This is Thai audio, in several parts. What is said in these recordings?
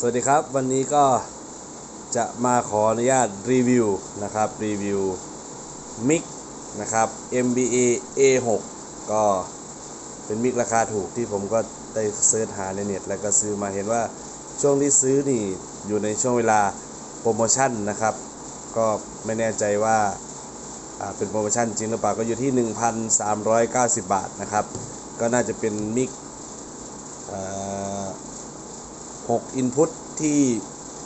สวัสดีครับ วันนี้ก็จะมาขออนุญาตรีวิวนะครับ รีวิวมิกนะครับ MBA A6 ก็เป็นมิกราคาถูกที่ผมก็ได้เซิร์ชหาในเน็ต แล้วก็ซื้อมาเห็นว่าช่วงที่ซื้อนี่อยู่ในช่วงเวลาโปรโมชั่นนะครับ ก็ไม่แน่ใจว่าเป็นโปรโมชั่นจริงหรือเปล่าก็อยู่ที่ 1,390 บาทนะครับ ก็น่าจะเป็นมิก 6 Input ที่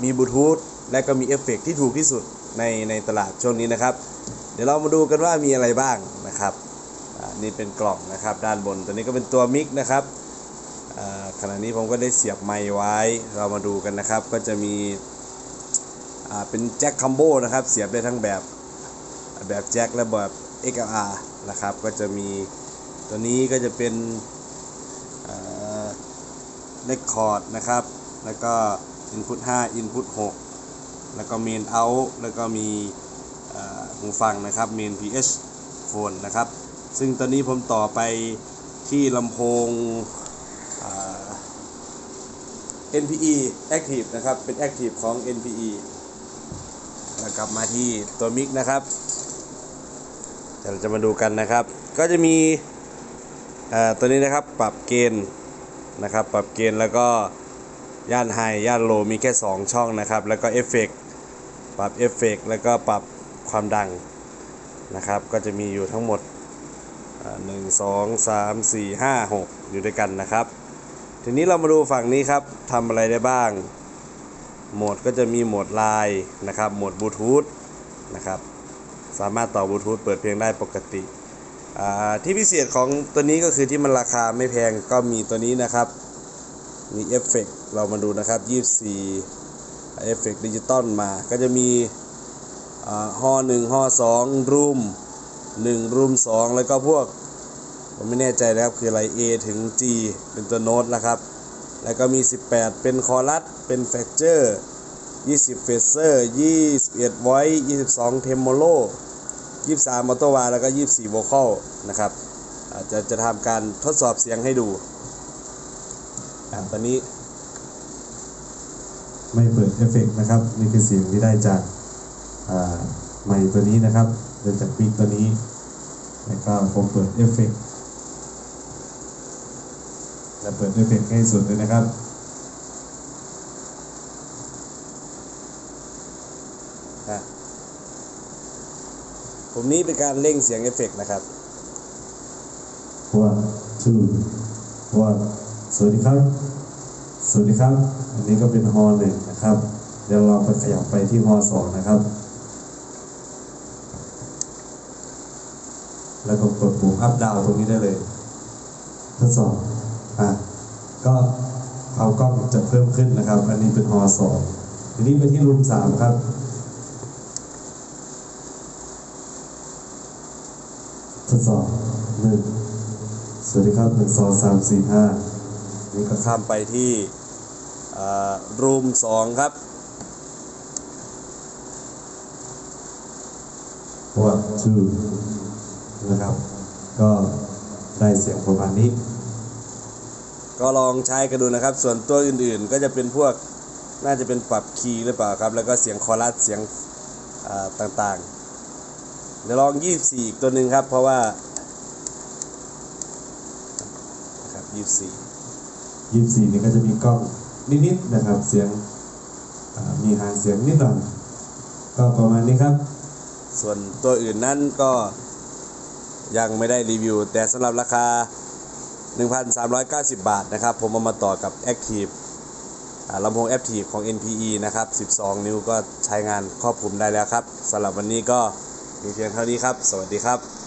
มีบลูทูธและก็มีเอฟเฟกต์ที่ถูกที่สุดในในตลาดช่วงนี้นะครับ เดี๋ยวเรามาดูกันว่ามีอะไรบ้างนะครับนี่เป็นกล่องนะครับด้านบนตัวนี้ก็เป็นตัวมิกนะครับขณะนี้ผมก็ได้เสียบไมค์ไว้ เรามาดูกันนะครับ ก็จะมีเป็นแจ็คคัมโบนะครับ เสียบได้ทั้งแบบแบบแจ็คและแบบ XLR นะครับ ก็จะมีตัวนี้ก็จะเป็นเลคคอร์ดนะครับ แล้วก็ Input 5 Input 6 แล้วก็ Main Out แล้วก็มีหูฟังนะครับ Main PH Phone นะครับ ซึ่งตอนนี้ผมต่อไปที่ลำโพง NPE Active นะครับ เป็น Active ของ NPE แล้วกลับมาที่ตัวมิกนะครับเดี๋ยวเราจะมาดูกันนะครับ ก็จะมีตัวนี้นะครับปรับเกณฑ์นะครับ ปรับเกณฑ์แล้วก็ ย่านไฮย่านโลมีแค่ 2 ช่องนะครับ แล้วก็เอฟเฟกปรับเอฟเฟกแล้วก็ปรับความดังนะครับ ก็จะมีอยู่ทั้งหมดหนึ่งสองสามสี่ห้าหกอยู่ด้วยกันนะครับ ทีนี้เรามาดูฝั่งนี้ครับทำอะไรได้บ้าง โหมดก็จะมีโหมดไลน์นะครับ โหมดบลูทูธนะครับ สามารถต่อบลูทูธเปิดเพลงได้ปกติที่พิเศษของตัวนี้ก็คือที่มันราคาไม่แพงก็มีตัวนี้นะครับ มีเอฟเฟกต์เรามาดูนะครับ 24เอฟเฟกต์ดิจิตอลมา ก็จะมีอ่าฮอหนึ่งฮอสองรูมหนึ่งรูมสองแล้วก็พวก ผมไม่แน่ใจนะครับ คืออะไร A ถึง G เป็นตัวโน้ตนะครับ แล้วก็มี 18 เป็นคอรัส เป็นแฟกเจอร์20เฟเซอร์21ไวท์22เทมโมโล23มอเตอร์วาแล้วก็ 24โวคอลนะครับอาจจะจะทำการทดสอบเสียงให้ดู อะตอนนี้ ไม่เปิดเอฟเฟกต์นะครับนี่คือเสียงที่ได้จากอ่าไมค์ตัวนี้นะครับได้จากปีกตัวนี้ แล้วก็ผมเปิดเอฟเฟกต์และเปิดเอฟเฟกต์ให้สุดเลยนะครับอะผมนี้เป็นการเร่งเสียงเอฟเฟกต์นะครับ one two one ส วัสดีครับ สวัสดีครับ อันนี้ก็เป็นฮอหนึ่งนะครับ เดี๋ยวเราไปขยับไปที่ฮอสองนะครับ แล้วก็กดปุ่มอัพดาวตรงนี้ได้เลย ทดสอบอะก็ความกล้องจะเพิ่มขึ้นนะครับ อันนี้เป็นฮอสองทีนี้ไปที่รูมสามครับทดสอบหนึ่งสวัสดีครับหนึ่งสองสามสี่ห้า นี่ก็ข้ามไปที่รูมสองครับ one two นะครับ ก็ได้เสียงประมาณนี้ ก็ลองใช้กันดูนะครับ ส่วนตัวอื่นๆ ก็จะเป็นพวกน่าจะเป็นปรับคีย์หรือเปล่าครับ แล้วก็เสียงคอรัสเสียงอ่าต่างๆ เดี๋ยวลอง 24 อีกตัวหนึ่งครับ เพราะว่านะครับ24 ยี่สี่นี่ก็จะมีกล้องนิดๆนะครับ เสียงมีหางเสียงนิดหน่อยก็ประมาณนี้ครับ ส่วนตัวอื่นนั้นก็ยังไม่ได้รีวิว แต่สำหรับราคา 1,390 บาทนะครับ ผมเอามาต่อกับ Active ลำโพง Active ของ NPE นะครับ 12 นิ้วก็ใช้งานครอบคลุมได้แล้วครับสำหรับวันนี้ก็มีเพียงเท่านี้ครับ สวัสดีครับ